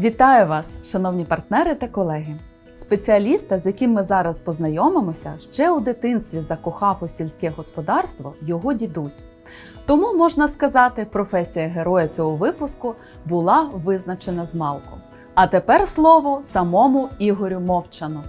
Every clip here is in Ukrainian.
Вітаю вас, шановні партнери та колеги. Спеціаліста, з яким ми зараз познайомимося, ще у дитинстві закохав у сільське господарство його дідусь. Тому можна сказати, професія героя цього випуску була визначена з малку. А тепер слово самому Ігорю Мовчану.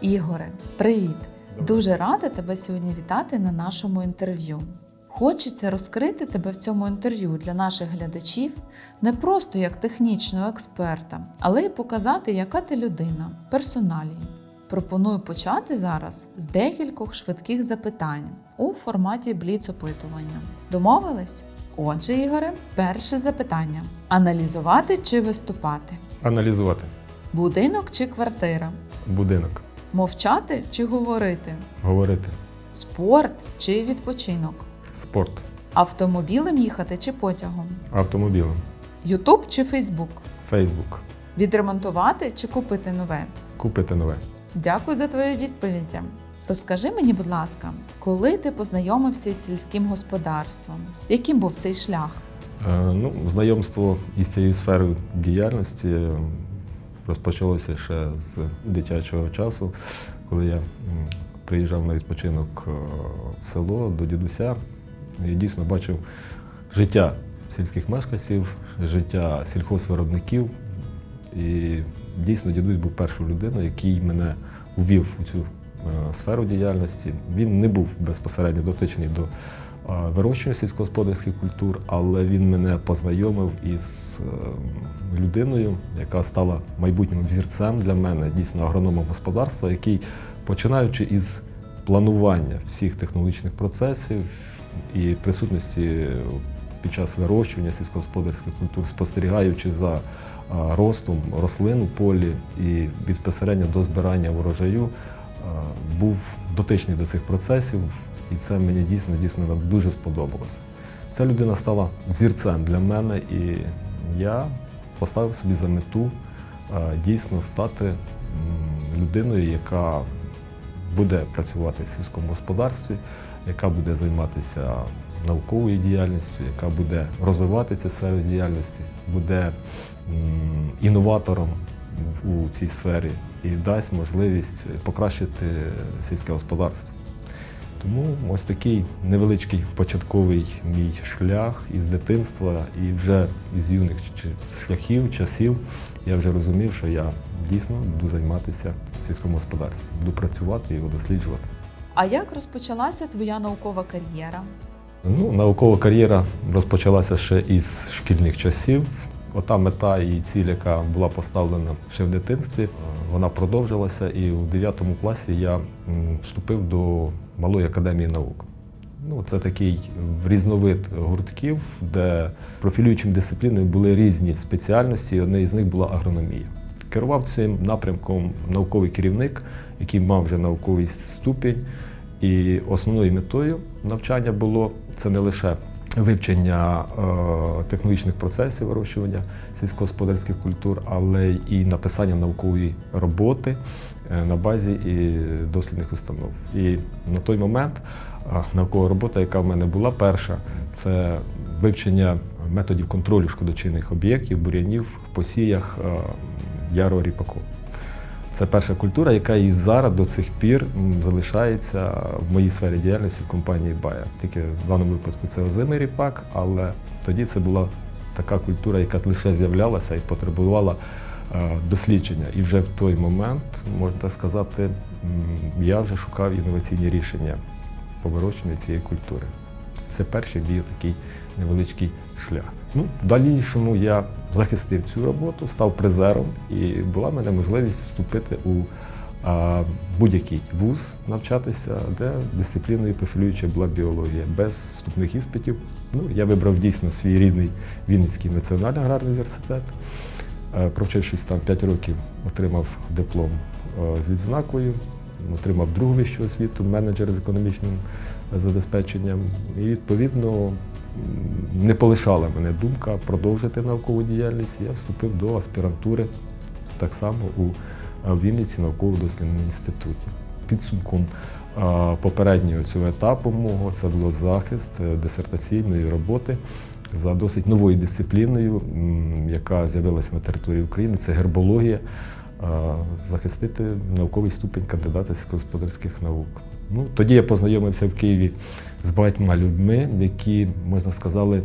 Ігоре, привіт! Дуже рада тебе сьогодні вітати на нашому інтерв'ю. Хочеться розкрити тебе в цьому інтерв'ю для наших глядачів не просто як технічного експерта, але й показати, яка ти людина, персоналії. Пропоную почати зараз з декількох швидких запитань у форматі бліц-опитування. Домовились? Отже, Ігоре, перше запитання: аналізувати чи виступати? Аналізувати Будинок чи квартира? будинок, Мовчати чи говорити? говорити, Спорт чи відпочинок? Спорт, Автомобілем їхати чи потягом? автомобілем, Ютуб чи Фейсбук? Фейсбук, Відремонтувати чи купити нове? купити нове. Дякую за твої відповіді. Розкажи мені, будь ласка, коли ти познайомився із сільським господарством? Яким був цей шлях? Е, ну, знайомство із цією сферою діяльності е, розпочалося ще з дитячого часу, коли я приїжджав на відпочинок е, в село до дідуся і дійсно бачив життя сільських мешканців, життя сільхозвиробників. І дійсно дідусь був першою людиною, який мене увів у цю е, сферу діяльності. Він не був безпосередньо дотичний до е, вирощування сільськогосподарських культур, але він мене познайомив із е, людиною, яка стала майбутнім взірцем для мене, дійсно агрономом господарства, який, починаючи із планування всіх технологічних процесів і присутності під час вирощування сільськогосподарських культур, спостерігаючи за ростом рослин у полі і безпосередньо до збирання врожаю, був дотичний до цих процесів, і це мені дійсно дійсно дуже сподобалося. Ця людина стала взірцем для мене, і я поставив собі за мету дійсно стати людиною, яка буде працювати в сільському господарстві, яка буде займатися науковою діяльністю, яка буде розвивати цю сферу діяльності, буде інноватором у цій сфері і дасть можливість покращити сільське господарство. Тому ось такий невеличкий початковий мій шлях із дитинства і вже із юних шляхів, часів я вже розумів, що я дійсно буду займатися в сільському господарстві, буду працювати і його досліджувати. А як розпочалася твоя наукова кар'єра? Ну, наукова кар'єра розпочалася ще із шкільних часів. Ота мета і ціль, яка була поставлена ще в дитинстві, е, вона продовжилася. І у 9 класі я вступив до Малої академії наук. Ну, це такий різновид гуртків, де профілюючим дисципліною були різні спеціальності, одна із них була агрономія. Керував цим напрямком науковий керівник, який мав вже науковий ступінь. І основною метою навчання було це не лише вивчення е, технологічних процесів вирощування сільськогосподарських культур, але і написання наукової роботи е, на базі і дослідних установ. І на той момент е, наукова робота, яка в мене була перша, це вивчення методів контролю шкодочинних об'єктів, бур'янів в посіях ярого ріпаку. Це перша культура, яка і зараз до цих пір залишається в моїй сфері діяльності в компанії Bayer. Тільки в даному випадку це озимий ріпак, але тоді це була така культура, яка лише з'являлася і потребувала е, дослідження. І вже в той момент, можна так сказати, я вже шукав інноваційні рішення по вирощуванню цієї культури. Це перший мій такий невеличкий шлях. Ну, дальнішому я захистив цю роботу, став призером, і була в мене можливість вступити у будь-який вуз навчатися, де дисципліною профілююча була біологія, без вступних іспитів. Ну, я вибрав дійсно свій рідний Вінницький національний аграрний університет. Е, Провчившись там 5 років, отримав диплом е, з відзнакою, отримав другу вищу освіту, менеджер з економічним забезпеченням. І відповідно не полишала мене думка продовжити наукову діяльність. Я вступив до аспірантури так само у Вінниці науково-дослідному інституті. підсумком попереднього цього етапу мого це було захист е, дисертаційної роботи за досить новою дисципліною, яка з'явилася на території України. Це гербологія. Е, Захистити науковий ступень кандидата сільськогосподарських наук. Ну, тоді я познайомився в Києві з багатьма людьми, які, можна сказати,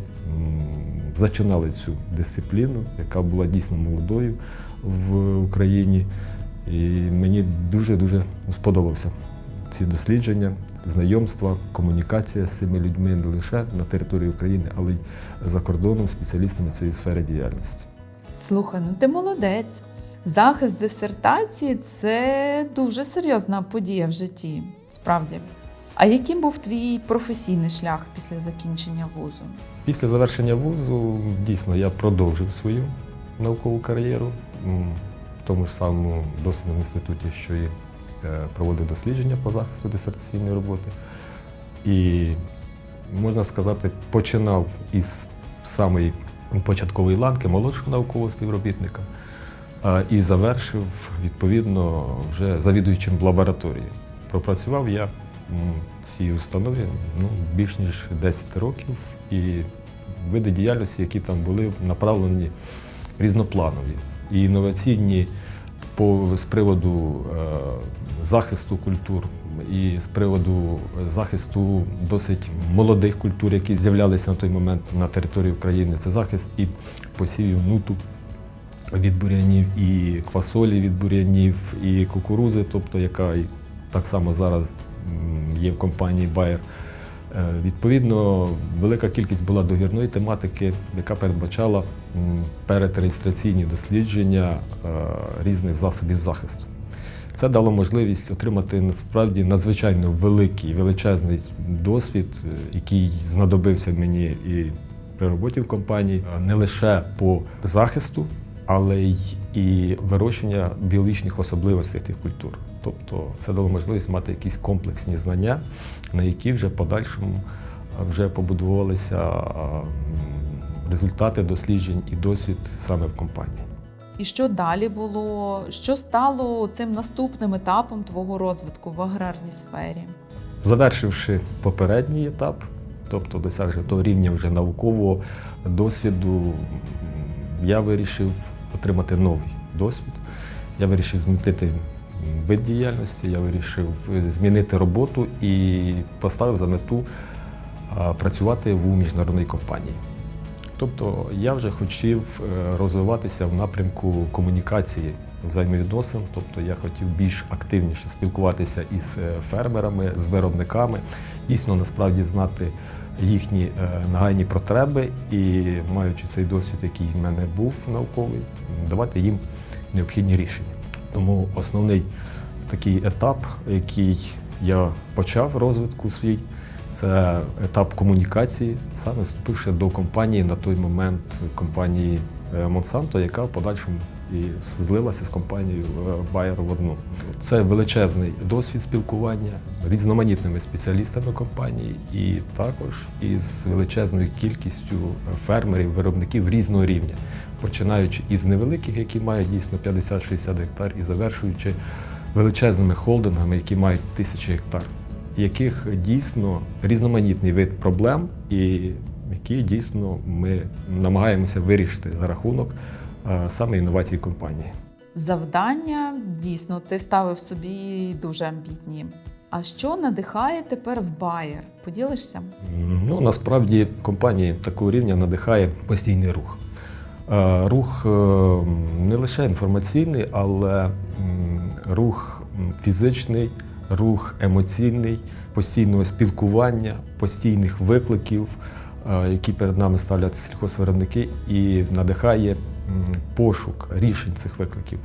зачинали цю дисципліну, яка була дійсно молодою в Україні. І мені дуже-дуже сподобався ці дослідження, знайомства, комунікація з цими людьми не лише на території України, але й за кордоном, спеціалістами цієї сфери діяльності. Слухай, ну ти молодець. Захист дисертації це дуже серйозна подія в житті, справді. А яким був твій професійний шлях після закінчення вузу? Після завершення вузу дійсно я продовжив свою наукову кар'єру в тому ж самому дослідному інституті, що і е, проводив дослідження по захисту дисертаційної роботи. І можна сказати, починав із самої початкової ланки молодшого наукового співробітника і завершив відповідно вже завідуючим лабораторії. Пропрацював я в цій установі ну, більш ніж 10 років, і види діяльності, які там були направлені різнопланові і інноваційні по, з приводу е, захисту культур і з приводу захисту досить молодих культур, які з'являлися на той момент на території України. Це захист і посівів нуту від бурянів, і квасолі від бурянів, і кукурузи, тобто яка так само зараз є в компанії Bayer. Е, Відповідно, велика кількість була договірної тематики, яка передбачала передреєстраційні дослідження е, різних засобів захисту. Це дало можливість отримати насправді надзвичайно великий, величезний досвід, е, який знадобився мені і при роботі в компанії, не лише по захисту, але й і вирощення біологічних особливостей тих культур. Тобто це дало можливість мати якісь комплексні знання, на які вже подальшому вже побудувалися результати досліджень і досвід саме в компанії. І що далі було? Що стало цим наступним етапом твого розвитку в аграрній сфері? Завершивши попередній етап, тобто досягши того рівня вже наукового досвіду, я вирішив отримати новий досвід. Я вирішив змінити вид діяльності, я вирішив е, змінити роботу і поставив за мету працювати в міжнародній компанії. Тобто я вже хотів е, розвиватися в напрямку комунікації взаємовідносин, тобто я хотів більш активніше спілкуватися із е, фермерами, з виробниками, дійсно насправді знати їхні е, нагальні потреби і, маючи цей досвід, який в мене був науковий, давати їм необхідні рішення. Тому основний такий етап, який я почав розвитку свій, це етап комунікації, саме вступивши до компанії на той момент компанії е, Monsanto, яка в подальшому і злилася з компанією е, Bayer в одну. Це величезний досвід спілкування різноманітними спеціалістами компанії, і також із величезною кількістю фермерів, виробників різного рівня, починаючи із невеликих, які мають дійсно 50-60 гектар, і завершуючи величезними холдингами, які мають тисячі гектар яких дійсно різноманітний вид проблем, і які дійсно ми намагаємося вирішити за рахунок е, саме інновацій компанії. Завдання дійсно ти ставив собі дуже амбітні. А що надихає тепер в Bayer? Поділишся? Ну, насправді компанії такого рівня надихає постійний рух. Е, Рух е, не лише інформаційний, але рух фізичний, рух емоційний, постійного спілкування, постійних викликів, е, які перед нами ставлять сільхозвиробники, і надихає пошук рішень цих викликів.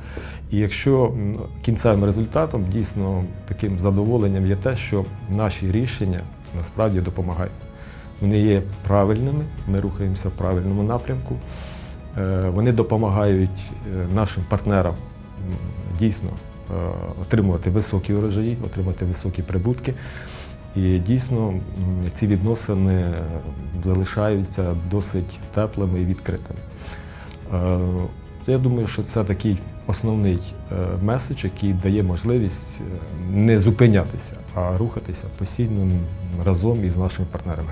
І якщо кінцевим результатом дійсно таким задоволенням є те, що наші рішення насправді допомагають. Вони є правильними, ми рухаємося в правильному напрямку. Е, Вони допомагають е, нашим партнерам дійсно е, отримувати високі урожаї, отримати високі прибутки. І дійсно ці відносини залишаються досить теплими і відкритими. Е, Я думаю, що це такий основний е, меседж, який дає можливість е, не зупинятися, а рухатися постійно разом із нашими партнерами.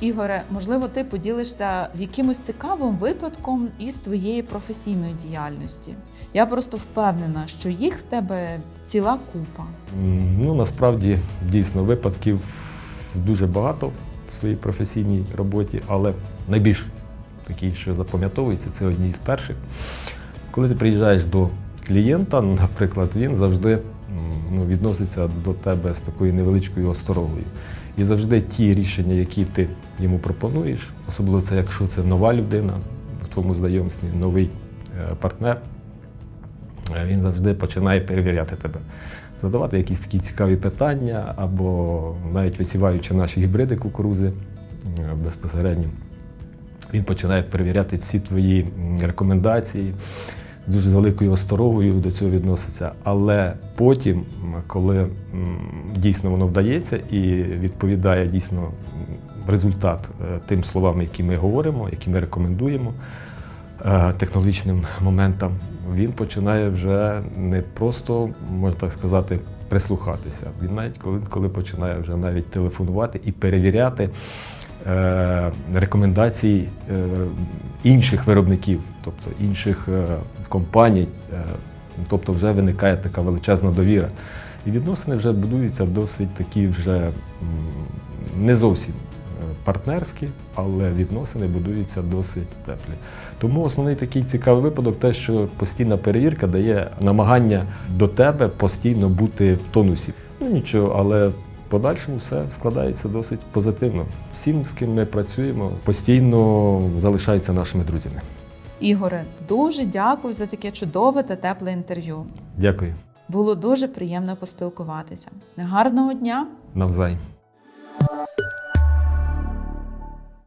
Ігоре, можливо, ти поділишся якимось цікавим випадком із твоєї професійної діяльності. Я просто впевнена, що їх в тебе ціла купа. Ну, насправді, дійсно, випадків дуже багато в своїй професійній роботі, але найбільш такий, що запам'ятовується, це одні з перших. Коли ти приїжджаєш до клієнта, наприклад, він завжди ну, відноситься до тебе з такою невеличкою осторогою. І завжди ті рішення, які ти йому пропонуєш, особливо це, якщо це нова людина в твоєму знайомстві, новий е, партнер, е, він завжди починає перевіряти тебе. Задавати якісь такі цікаві питання, або навіть висіваючи наші гібриди кукурузи е, безпосередньо, він починає перевіряти всі твої рекомендації. Дуже з великою осторогою до цього відноситься. Але потім, коли дійсно воно вдається і відповідає дійсно результат е, тим словам, які ми говоримо, які ми рекомендуємо е, технологічним моментам, він починає вже не просто, можна так сказати, прислухатися. Він навіть коли, коли починає вже навіть телефонувати і перевіряти е, рекомендації е, інших виробників, тобто інших е, компаній. Тобто вже виникає така величезна довіра. І відносини вже будуються досить такі вже не зовсім партнерські, але відносини будуються досить теплі. Тому основний такий цікавий випадок, те, що постійна перевірка дає намагання до тебе постійно бути в тонусі. Ну нічого, але подальшому все складається досить позитивно. Всім, з ким ми працюємо, постійно залишаються нашими друзями. Ігоре, дуже дякую за таке чудове та тепле інтерв'ю. Дякую. Було дуже приємно поспілкуватися. Гарного дня! Навзаєм.